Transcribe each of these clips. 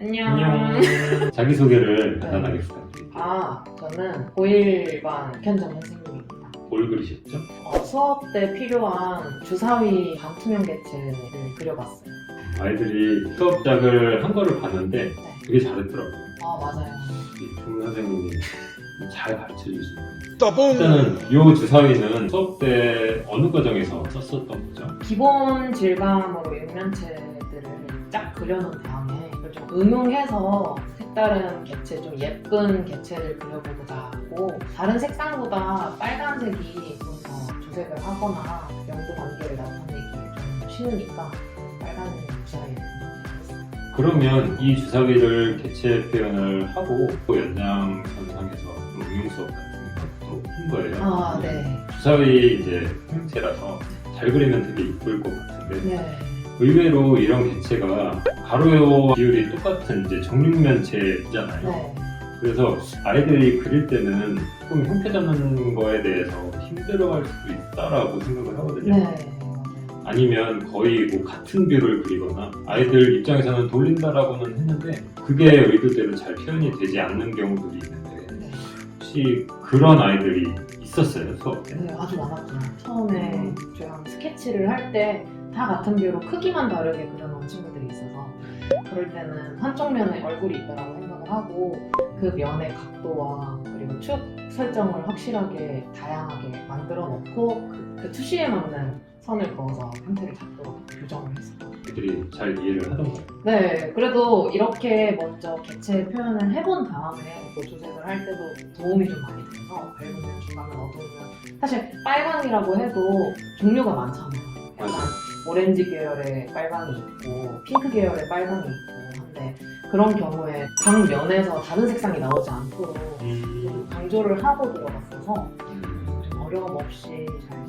안녕. 안녕. 자기소개를 네. 간단하게 부탁드릴게요. 아, 저는 고1반 현정 선생님입니다. 뭘 그리셨죠? 어, 수업 때 필요한 주사위 반투명 개체를 그려봤어요. 아이들이 수업작을 한 거를 봤는데 네. 되게 잘했더라고요. 아, 맞아요. 이종 선생님이 잘 가르쳐 주시는! 일단은 이 주사위는 수업 때 어느 과정에서 썼었던 거죠? 기본 질감으로 육면체들을 쫙 그려놓은 좀 응용해서 색다른 개체, 좀 예쁜 개체를 그려보고자 하고 다른 색상보다 빨간색이 좀 더 조색을 하거나 명도 단계를 나타내기에 좀 쉬우니까 빨간 주사위를. 그러면 이 주사위를 개체 표현을 하고 또 연장선상에서 좀 응용 수업 같은 것도 한 거예요. 아, 네. 주사위 이제 형체라서 잘 그리면 되게 이쁠 것 같은데 네. 의외로 이런 개체가 가로 비율이 똑같은 이제 정육면체잖아요. 네. 그래서 아이들이 그릴 때는 조금 형태 잡는 거에 대해서 힘들어할 수도 있다라고 생각을 하거든요. 네. 아니면 거의 뭐 같은 뷰를 그리거나 아이들 입장에서는 돌린다라고는 했는데 그게 의도대로 잘 표현이 되지 않는 경우들이 있는데 네. 혹시 그런 아이들이 있었어요 수업 때? 네, 아주 많았죠. 처음에 제가 스케치를 할때 다 같은 뷰로 크기만 다르게 그려놓은 친구들이 있어서 그럴 때는 한쪽 면에 얼굴이 있다고 생각을 하고 그 면의 각도와 그리고 축 설정을 확실하게 다양하게 만들어 놓고 그, 그 투시에 맞는 선을 그어서 형태를 잡도록 교정을 했어요. 애들이 잘 이해를 하던가요? 네, 그래도 이렇게 먼저 개체 표현을 해본 다음에 또 조색을 할 때도 도움이 좀 많이 돼서 밝으면 중간에 어두우면 사실 빨강이라고 해도 종류가 많잖아요. 약간. 오렌지 계열의 빨강이 있고 핑크 계열의 빨강이 있고 한데 그런 경우에 각 면에서 다른 색상이 나오지 않도록 좀 강조를 하고 들어갔어서 좀 어려움 없이 잘.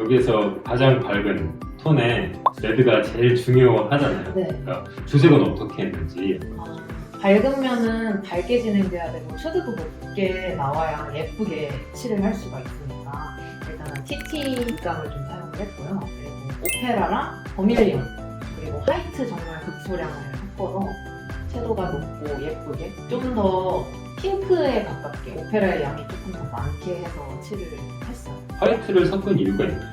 여기에서 가장 밝은 톤의 레드가 제일 중요하잖아요. 네. 그러니까 주색은 어떻게 했는지 아, 밝은 면은 밝게 진행돼야 되고 슈드도 높게 나와야 예쁘게 칠을 할 수가 있으니까 일단은 TT 감을 좀 사용을 했고요. 그리고 오페라랑 버밀리온 그리고 화이트 정말 극소량을 섞어서 채도가 높고 예쁘게 좀더 핑크에 가깝게 오페라의 양이 조금 더 많게 해서 칠을 했어요. 화이트를 섞은 이유가 있나요?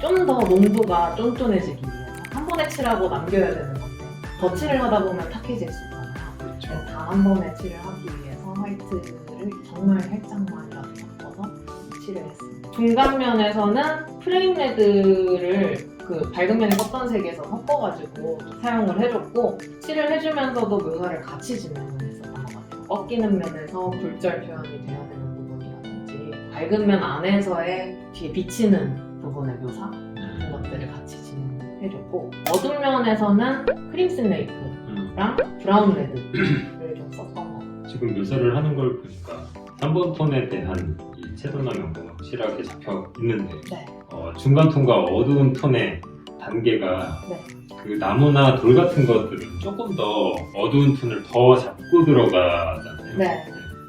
좀 더 농도가 쫀쫀해지기 위해서 한 번에 칠하고 남겨야 되는 건데 더 칠을 하다 보면 탁해질 수 있잖아요. 그렇죠. 다 한 번에 칠을 하기 위해서 화이트를 정말 살짝만이라도 섞어서 칠을 했습니다. 중간면에서는 프레임 레드를 그 밝은 면에 썼던 색에서 섞어가지고 사용을 해줬고 칠을 해주면서도 묘사를 같이 진행을 했었던 것 같아요. 꺾이는 면에서 굴절 표현이 돼야 되는 부분이라든지 밝은 면 안에서의 뒤에 비치는 부분의 묘사 같은 것들을 같이 진행해줬고 어두운 면에서는 크림 슬레이크 음. 랑 브라운 거. 지금 묘사를 하는 걸 보니까 3번 톤에 대한 이 채도나 명도가 확실하게 잡혀 있는데 네. 어, 중간 톤과 어두운 톤의 단계가 네. 그 나무나 돌 같은 것들은 조금 더 어두운 톤을 더 잡고 들어가잖아요. 네.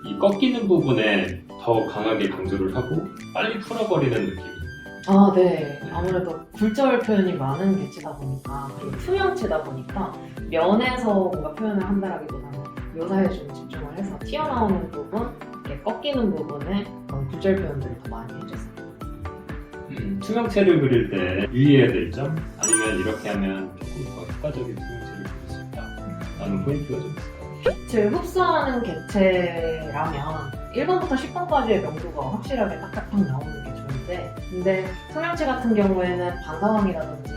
이 꺾이는 부분에 더 강하게 강조를 하고 빨리 풀어버리는 느낌이. 아, 네. 아무래도 굴절 표현이 많은 개체다 보니까 그리고 투명체다 보니까 면에서 뭔가 표현을 한다라기보다는 묘사에 좀 집중을 해서 튀어나오는 부분, 이렇게 꺾이는 부분에 그런 굴절 표현들을 더 많이 해줬어요. 음, 투명체를 그릴 때 유의해야 될 점? 아니면 이렇게 하면 조금 더 효과적인 투명체를 그릴 수 있다. 라는 포인트가 좀 있을까요? 빛을 흡수하는 개체라면 1번부터 10번까지의 명도가 확실하게 딱딱딱 나오는 게 좋은데 근데 투명체 같은 경우에는 반사광이라든지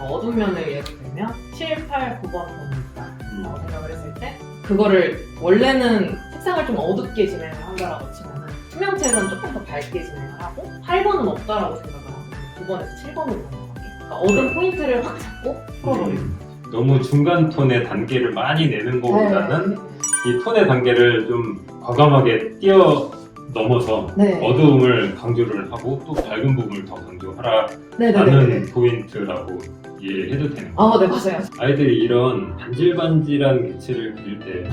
어두운 면을 예를 들면 7, 8, 9번 톤이 있다라고 생각을 했을 때 그거를 원래는 색상을 좀 어둡게 진행을 한다라고 치면은 투명체는 조금 더 밝게 진행을 하고 8번은 없다라고 생각을 하고 9번에서 7번으로 넘어가게 그러니까 어두운 포인트를 확 잡고 풀어버리는 음, 너무 중간 톤의 단계를 많이 내는 것보다는 네. 이 톤의 단계를 좀 과감하게 뛰어 넘어서 네. 어두움을 강조를 하고 또 밝은 부분을 더 강조하라라는 네네 네. 포인트라고 이해해도 되는 거예요. 아, 네, 맞아요. 아이들이 이런 반질반질한 개체를 그릴 때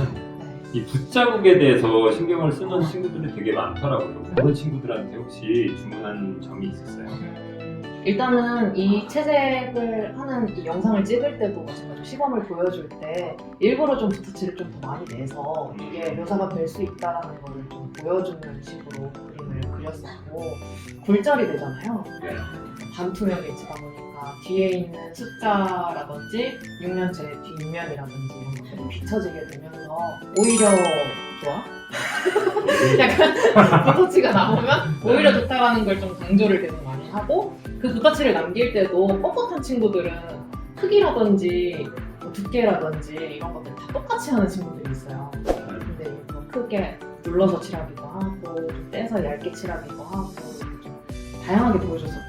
이 붓자국에 대해서 신경을 쓰는 친구들이 되게 많더라고요. 그런 친구들한테 혹시 주문한 점이 있었어요? 음, 일단은 이 채색을 하는 이 영상을 찍을 때도 제가 좀 시범을 보여줄 때 일부러 좀 붓터치를 좀 더 많이 내서 이게 묘사가 될 수 있다는 걸좀 보여주는 식으로 그림을 그렸었고 굴절이 되잖아요. 네. 반투명 일지다 보니까 뒤에 있는 숫자라든지 6년째 뒷면이라든지 이런 것들이 비춰지게 되면서 오히려 좋아? 약간 붓터치가 나오면 오히려 좋다라는 걸 좀 강조를 계속 많이 하고 그 붓터치를 남길 때도 뻣뻣한 친구들은 크기라든지 뭐 두께라든지 이런 것들 다 똑같이 하는 친구들이 있어요. 근데 뭐 크게 눌러서 칠하기도 하고 좀 떼서 얇게 칠하기도 하고 이렇게 좀 다양하게 보여줬었다.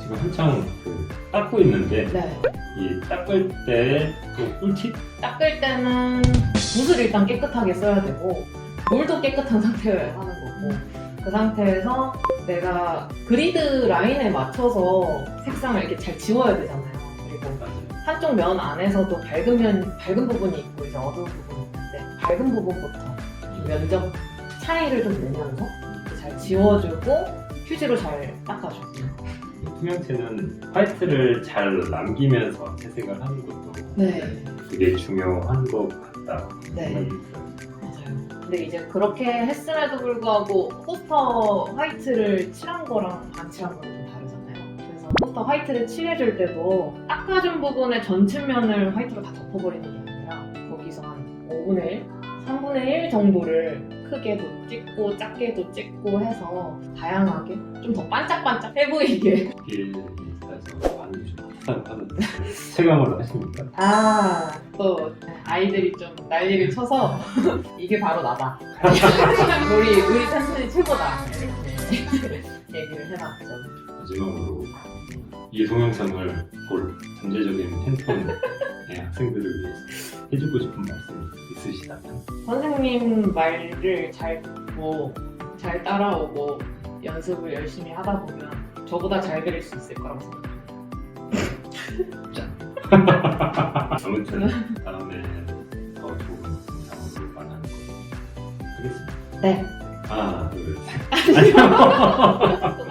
지금 한창 그 닦고 있는데 네. 이 닦을 때그 꿀팁? 닦을 때는 붓을 일단 깨끗하게 써야 되고 물도 깨끗한 상태여야 하는 거고 그 상태에서 내가 그리드 라인에 맞춰서 색상을 이렇게 잘 지워야 되잖아요. 그리고. 한쪽 면 안에서도 밝은 면 밝은 부분이 있고 이제 어두운 부분이 있는데 밝은 부분부터 좀 면적 차이를 좀 내면서 잘 지워주고 휴지로 잘 닦아주고 투명체는 화이트를 잘 남기면서 채색을 하는 것도 네. 되게 중요한 것 같다. 네. 맞아요. 근데 이제 그렇게 했음에도 불구하고 포스터 화이트를 칠한 거랑 반칠한 거랑 좀 다르잖아요. 그래서 포스터 화이트를 칠해줄 때도 닦아준 부분의 전체 면을 화이트로 다 덮어버리는 게 아니라 거기서 한 5분의 1, 3분의 1 정도를 크게도 찍고 작게도 찍고 해서 다양하게 좀 더 반짝반짝 해 보이게 길 인스타에서 많이 좀 핫하다고 하는데 체감을 하십니까? 아, 또 아이들이 좀 난리를 쳐서 이게 바로 나다. 우리 우리 삼촌이 최고다. 이렇게 얘기를 해놨죠. 마지막으로 이 동영상을 볼 전체적인 팬톤 의 학생들을 위해서 해주고 싶은 말씀 있으시다면 선생님 말을 잘 듣고 잘 따라오고 연습을 열심히 하다 보면 저보다 잘 그릴 수 있을 거라고 생각합니다. 아무튼 다음에 더 좋은 영상으로 만나는 걸로 하겠습니다. 네. 하나, 둘, 셋. 안녕.